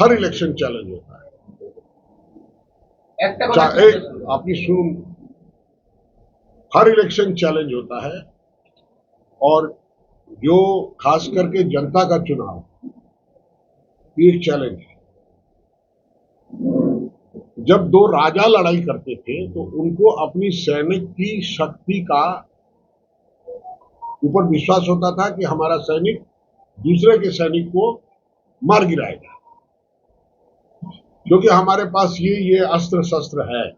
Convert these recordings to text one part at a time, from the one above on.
हर election challenge होता है। चाहे आपकी सुन हर इलेक्शन चैलेंज होता है और जो खास करके जनता का चुनाव एक चैलेंज है। जब दो राजा लड़ाई करते थे तो उनको अपनी सैनिक की शक्ति का ऊपर विश्वास होता था कि हमारा सैनिक दूसरे के सैनिक को मार गिराएगा। क्योंकि हमारे पास ये ये अस्त्र शस्त्र है।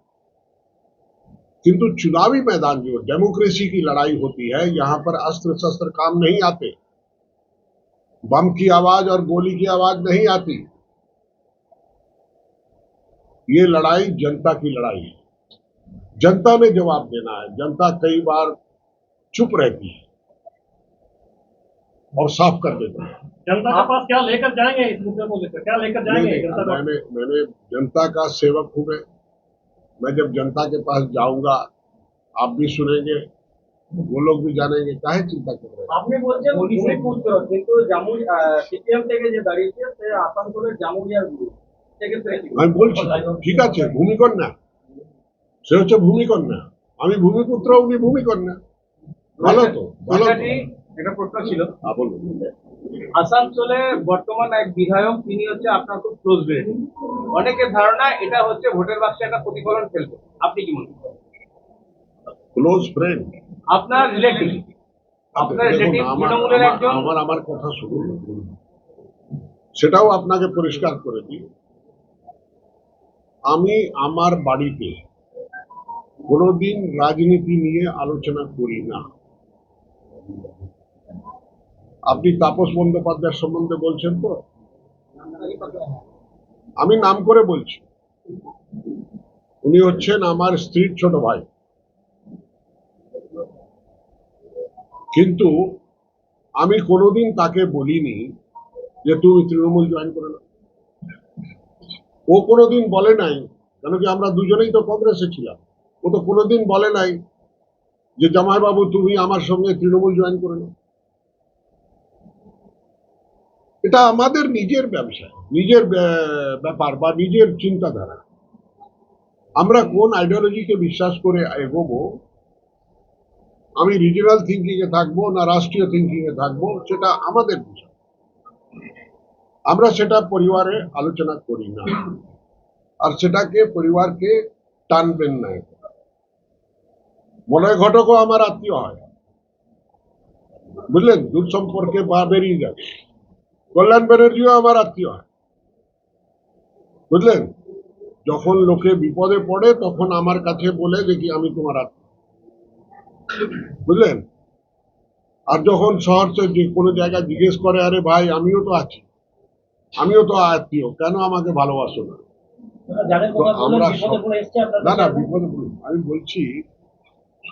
किंतु चुनावी मैदान जो डेमोक्रेसी की लड़ाई होती है, यहाँ पर अस्त्र शस्त्र काम नहीं आते। बम की आवाज़ और गोली की आवाज़ नहीं आती। ये लड़ाई जनता की लड़ाई है। जनता ने जवाब देना है। जनता कई बार चुप रहती है। और साफ कर देती है जनता के पास क्या लेकर जाएंगे इस मुद्दे को लेकर क्या लेकर नहीं, जाएंगे नहीं, जनता को मैंने मैंने जनता का सेवक हूं मैं मैं जब जनता के पास जाऊंगा आप भी सुनेंगे वो लोग भी जानेंगे काहे चिंता कर रहे हैं আপনি বলছেন ভূমিপুত্র কিন্তু জামু সিপিএম থেকে যে দাঁড়িয়েছে সে আসানসোলের জামুরিয়ার গুরু সেক্ষেত্রে কি আমি বলছি ঠিক আছে ভূমিকন্যা সে হচ্ছে ভূমিকন্যা আমি ভূমিপুত্র উনি ভূমিকন্যা ভালো তো ভালো তো কথাটি একটা প্রশ্ন ছিল। হ্যাঁ, আসানসোলে বর্তমান এক বিধায়ক তিনি হচ্ছে আপনার খুব ক্লোজ রিলেটিভ অনেকের ধারণা এটা হচ্ছে ভোটের বাক্সে একটা প্রতিফলন ফেলবে। আপনি কি মনে করেন? ক্লোজ ফ্রেন্ড আপনার রিলেটিভ আপনার রিলেটিভ আমার তৃণমূলের আমার- একজন। আমার আমার কথা শুনুন। সেটাও আপনাকে পরিষ্কার করে দিই। আমি আমার বাড়িতে কোনোদিন রাজনীতি নিয়ে আলোচনা করি না। আপনি তাপস বন্দ্যোপাধ্যায় সম্বন্ধে বলছেন তো? আমি নাম করে বলছি। উনি হচ্ছেন আমার স্ত্রীর ছোট ভাই। কিন্তু আমি কোনোদিন তাকে বলিনি যে তুমি তৃণমূল জয়েন করে নাও। ও কোনোদিন বলে নাই, কেন কি আমরা দুজনেই তো কংগ্রেসে ছিলাম। ও তো কোনোদিন বলে নাই যে, জামাইবাবু তুমি আমার সঙ্গে তৃণমূল জয়েন করে নাও। এটা আমাদের নিজের ব্যবসা, নিজের ব্যাপার বা নিজের চিন্তাধারা। আমরা কোন আইডিওলজিকে বিশ্বাস করে এগোবো, আমি রিজিনাল এ থাকব না রাষ্ট্রীয় থিঙ্কিং এ থাকব, সেটা আমাদের বিষয়। আমরা সেটা পরিবারে আলোচনা করি না। আর সেটাকে পরিবারকে টানবেন না মলয় ঘটকও আমার আত্মীয় হয়। বুঝলেন? দূর সম্পর্কে বা বেরিয়ে যাবে। কল্যাণ ব্যানার্জিও আমার আত্মীয় হয়। বুঝলেন? যখন লোকে বিপদে পড়ে তখন আমার কাছে বলে যে কি আমি তোমার আত্মীয়। বুঝলেন? আর যখন শহর যে কোনো জায়গায় জিজ্ঞেস করে আরে ভাই আমিও তো আছি। আমিও তো আত্মীয় কেন আমাকে ভালোবাসো না? আমরা না না বিপদে আমি বলছি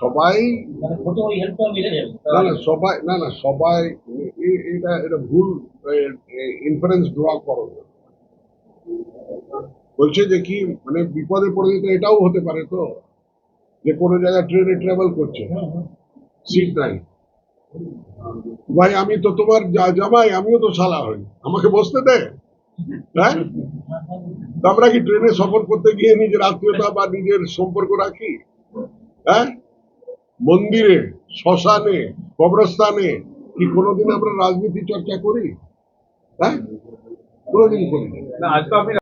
সবাই মানে না না সবাই না না সবাই এটা এটা ভুল ইনফারেন্স ড্র করো। বলছে যে কি মানে বিপদে পড়ে যেতে এটাও হতে পারে তো যে কোনো জায়গায় ট্রেনে ট্রাভেল করছে। সিট নাই। ভাই আমি তো তোমার জামাই আমিও তো সালা হই। আমাকে বসতে দে। হ্যাঁ? আমরা কি ট্রেনে সফর করতে গিয়ে নিজের আত্মীয়তা বা নিজের সম্পর্ক রাখি? হ্যাঁ? মন্দিরে শ্মশানে কবরস্থানে কি কোনোদিন আমরা রাজনীতি চর্চা করি? হ্যাঁ? কোনোদিন করি না।